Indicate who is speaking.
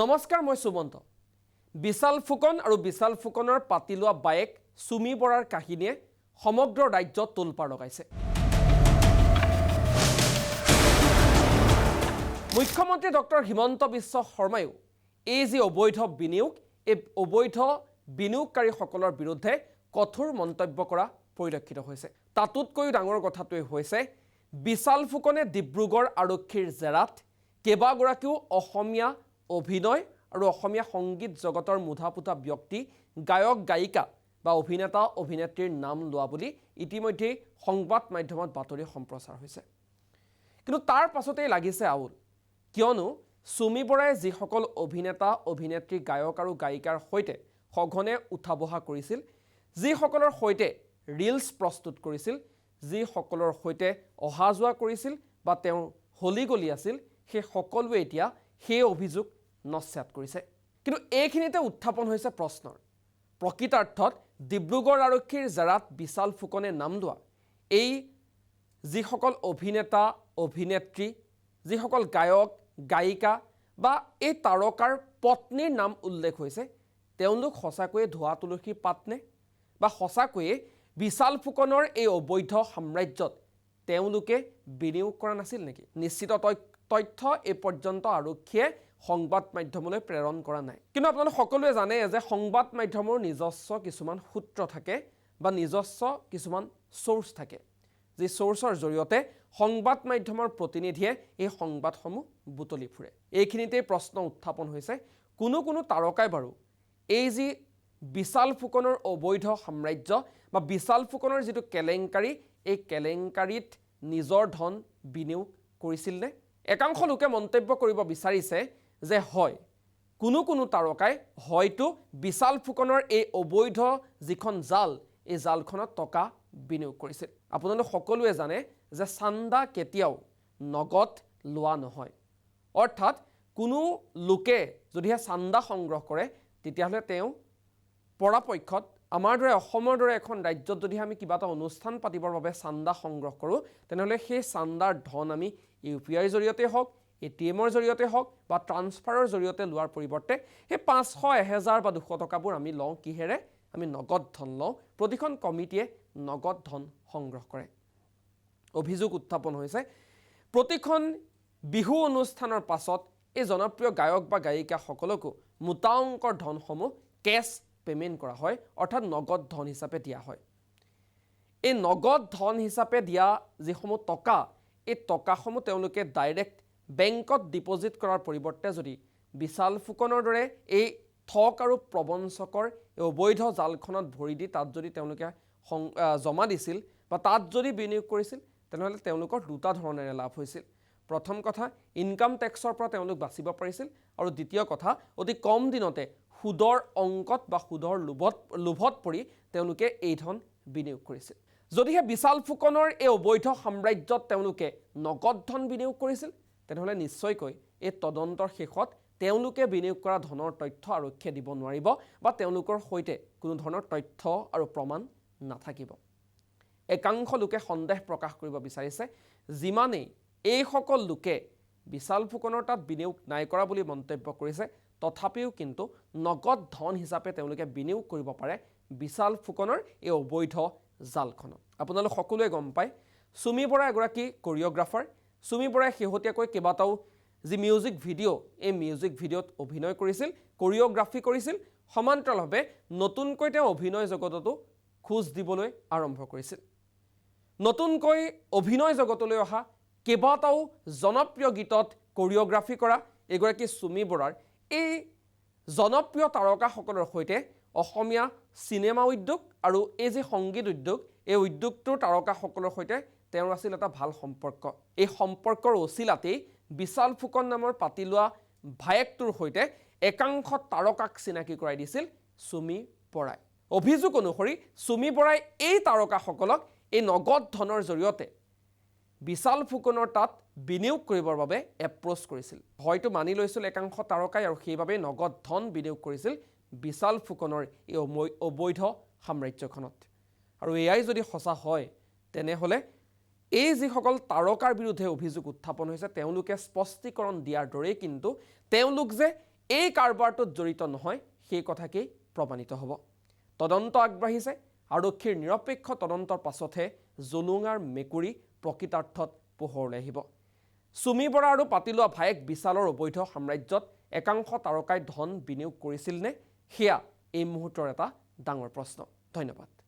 Speaker 1: নমস্কাৰ মই সুমন্ত। বিশাল ফুকন আৰু বিশাল ফুকনৰ পাতি লোৱা বায়েক চুমি বৰাৰ কাহিনীয়ে সমগ্ৰ ৰাজ্যত তোলপাৰ লগাইছে। মুখ্যমন্ত্ৰী ডক্টৰ হিমন্ত বিশ্ব শৰ্মায়ো এই যি অবৈধ বিনিয়োগ এই অবৈধ বিনিয়োগকাৰীসকলৰ বিৰুদ্ধে কঠোৰ মন্তব্য কৰা পৰিলক্ষিত হৈছে। তাতোতকৈও ডাঙৰ কথাটোৱে হৈছে বিশাল ফুকনে ডিব্ৰুগড় আৰক্ষীৰ জেৰাত কেইবাগৰাকীও অসমীয়া অভিনয় আৰু অসমীয়া সংগীত জগতৰ মুধা পোতা ব্যক্তি গায়ক গায়িকা বা অভিনেতা অভিনেত্ৰীৰ নাম লোৱা বুলি ইতিমধ্যেই সংবাদ মাধ্যমত বাতৰি সম্প্ৰচাৰ হৈছে। কিন্তু তাৰ পাছতেই লাগিছে আউল। কিয়নো চুমি বৰাই যিসকল অভিনেতা অভিনেত্ৰী গায়ক আৰু গায়িকাৰ সৈতে সঘনে উঠা বহা কৰিছিল যিসকলৰ সৈতে ৰিলছ প্ৰস্তুত কৰিছিল যিসকলৰ সৈতে অহা যোৱা কৰিছিল বা তেওঁ হলিগলি আছিল সেই সকলোৱে এতিয়া সেই অভিযোগ নস্যাত কৰিছে। কিন্তু এইখিনিতে উত্থাপন হৈছে প্ৰশ্নৰ। প্ৰকৃতাৰ্থত ডিব্ৰুগড় আৰক্ষীৰ জেৰাত বিশাল ফুকনে নাম লোৱা। এই যিসকল অভিনেতা অভিনেত্ৰী যিসকল গায়ক গায়িকা বা এই তাৰকাৰ পত্নীৰ নাম উল্লেখ হৈছে তেওঁলোক সঁচাকৈয়ে ধোৱা তুলসীৰ পাতনে? বা সঁচাকৈয়ে বিশাল ফুকনৰ এই অবৈধ সাম্ৰাজ্যত তেওঁলোকে বিনিয়োগ কৰা নাছিল নেকি? নিশ্চিত তথ্য- এই পৰ্যন্ত আৰক্ষীয়ে সংবাদ মাধ্যমলৈ প্ৰেৰণ কৰা নাই। কিন্তু আপোনালোক সকলোৱে জানে যে সংবাদ মাধ্যমৰ নিজস্ব কিছুমান সূত্ৰ থাকে বা নিজস্ব কিছুমান চ'ৰ্চ থাকে। যি চ'ৰ্চৰ জৰিয়তে সংবাদ মাধ্যমৰ প্ৰতিনিধিয়ে এই সংবাদসমূহ বুটলি ফুৰে। এইখিনিতেই প্ৰশ্ন উত্থাপন হৈছে কোনো কোনো তাৰকাই বাৰু এই যি বিশাল ফুকনৰ অবৈধ সাম্ৰাজ্য বা বিশাল ফুকনৰ যিটো কেলেংকাৰী এই কেলেংকাৰীত নিজৰ ধন বিনিয়োগ কৰিছিল নে? একাংশ লোকে মন্তব্য কৰিব বিচাৰিছে যে হয়। কোনো কোনো তাৰকাই হয়তো বিশাল ফুকনৰ এই অবৈধ যিখন জাল এই জালখনত টকা বিনিয়োগ কৰিছিল। আপোনালোক সকলোৱে জানে যে চান্দা কেতিয়াও নগদ লোৱা নহয়। অৰ্থাৎ কোনো লোকে যদিহে চান্দা সংগ্ৰহ কৰে তেতিয়াহ'লে তেওঁ পৰাপক্ষত আমাৰ দৰে অসমৰ দৰে এখন ৰাজ্যত যদি আমি কিবা এটা অনুষ্ঠান পাতিবৰ বাবে চান্দা সংগ্ৰহ কৰোঁ তেনেহ'লে সেই চান্দাৰ ধন আমি ইউ পি আইৰ জৰিয়তে হওক এ টি এমৰ জৰিয়তে হওক বা ট্ৰান্সফাৰৰ জৰিয়তে লোৱাৰ পৰিৱৰ্তে সেই পাঁচশ এহেজাৰ বা দুশ টকাবোৰ আমি লওঁ। কিহেৰে? আমি নগদ ধন লওঁ। প্ৰতিখন কমিটিয়ে নগদ ধন সংগ্ৰহ কৰে। অভিযোগ উত্থাপন হৈছে প্ৰতিখন বিহু অনুষ্ঠানৰ পাছত এই জনপ্ৰিয় গায়ক বা গায়িকাসকলকো মোটা অংকৰ ধনসমূহ কেছ পে'মেণ্ট কৰা হয় অৰ্থাৎ নগদ ধন হিচাপে দিয়া হয়। এই নগদ ধন হিচাপে দিয়া যিসমূহ টকা এই টকাসমূহ তেওঁলোকে ডাইৰেক্ট বেংকত ডিপ'জিট কৰাৰ পৰিৱৰ্তে যদি বিশাল ফুকনৰ দৰে এই ঠগ আৰু প্ৰবঞ্চকৰ এই অবৈধ জালখনত ভৰি দি তাত যদি তেওঁলোকে সং জমা দিছিল বা তাত যদি বিনিয়োগ কৰিছিল তেনেহ'লে তেওঁলোকৰ দুটা ধৰণেৰে লাভ হৈছিল। প্ৰথম কথা ইনকাম টেক্সৰ পৰা তেওঁলোক বাচিব পাৰিছিল আৰু দ্বিতীয় কথা অতি কম দিনতে সুদৰ অংকত বা সুদৰ লোভত লোভত পৰি তেওঁলোকে এই ধন বিনিয়োগ কৰিছিল। যদিহে বিশাল ফুকনৰ এই অবৈধ সাম্ৰাজ্যত তেওঁলোকে নগদ ধন বিনিয়োগ কৰিছিল তেনেহ'লে নিশ্চয়কৈ এই তদন্তৰ শেষত তেওঁলোকে বিনিয়োগ কৰা ধনৰ তথ্য আৰক্ষীয়ে দিব নোৱাৰিব বা তেওঁলোকৰ সৈতে কোনো ধৰণৰ তথ্য আৰু প্ৰমাণ নাথাকিব। একাংশ লোকে সন্দেহ প্ৰকাশ কৰিব বিচাৰিছে যিমানেই এইসকল লোকে বিশাল ফুকনৰ তাত বিনিয়োগ নাই কৰা বুলি মন্তব্য কৰিছে তথাপিও কিন্তু নগদ ধন হিচাপে তেওঁলোকে বিনিয়োগ কৰিব পাৰে বিশাল ফুকনৰ এই অবৈধ জালখনত। আপোনালোক সকলোৱে গম পায় চুমি বৰা এগৰাকী কৰিঅ'গ্ৰাফাৰ চুমি বৰাই শেহতীয়াকৈ কেইবাটাও যি মিউজিক ভিডিঅ' এই মিউজিক ভিডিঅ'ত অভিনয় কৰিছিল কৰিঅ'গ্ৰাফী কৰিছিল সমান্তৰালভাৱে নতুনকৈ তেওঁ অভিনয় জগততো খোজ দিবলৈ আৰম্ভ কৰিছিল। নতুনকৈ অভিনয় জগতলৈ অহা কেইবাটাও জনপ্ৰিয় গীতত কৰিঅ'গ্ৰাফী কৰা এগৰাকী চুমি বৰাৰ এই জনপ্ৰিয় তাৰকাসকলৰ সৈতে অসমীয়া চিনেমা উদ্যোগ আৰু এই যি সংগীত উদ্যোগ এই উদ্যোগটোৰ তাৰকাসকলৰ সৈতে তেওঁৰ আছিল এটা ভাল সম্পৰ্ক। এই সম্পৰ্কৰ অচিলাতেই বিশাল ফুকন নামৰ পাতি লোৱা ভায়েকটোৰ সৈতে একাংশ তাৰকাক চিনাকি কৰাই দিছিল চুমি বৰাই অভিযোগ অনুসৰি চুমি বৰাই এই তাৰকাসকলক এই নগদ ধনৰ জৰিয়তে বিশাল ফুকনৰ তাত বিনিয়োগ কৰিবৰ বাবে এপ্ৰ'চ কৰিছিল। হয়তো মানি লৈছিল একাংশ তাৰকাই আৰু সেইবাবেই নগদ ধন বিনিয়োগ কৰিছিল বিশাল ফুকনৰ এই অবৈধ সাম্ৰাজ্যখনত। আৰু এয়াই যদি সঁচা হয় তেনেহ'লে এই যিসকল তাৰকাৰ বিৰুদ্ধে অভিযোগ উত্থাপন হৈছে তেওঁলোকে স্পষ্টীকৰণ দিয়াৰ দৰেই কিন্তু তেওঁলোক যে এই কাৰবাৰটোত জড়িত নহয় সেই কথাকেই প্ৰমাণিত হ'ব। তদন্ত আগবাঢ়িছে আৰক্ষীৰ নিৰপেক্ষ তদন্তৰ পাছতহে জলুঙাৰ মেকুৰী প্ৰকৃতাৰ্থত পোহৰলৈ আহিব। চুমি বৰা আৰু পাতি লোৱা ভায়েক বিশালৰ অবৈধ সাম্ৰাজ্যত একাংশ তাৰকাই ধন বিনিয়োগ কৰিছিল নে? সেয়া এই মুহূৰ্তৰ এটা ডাঙৰ প্ৰশ্ন। ধন্যবাদ।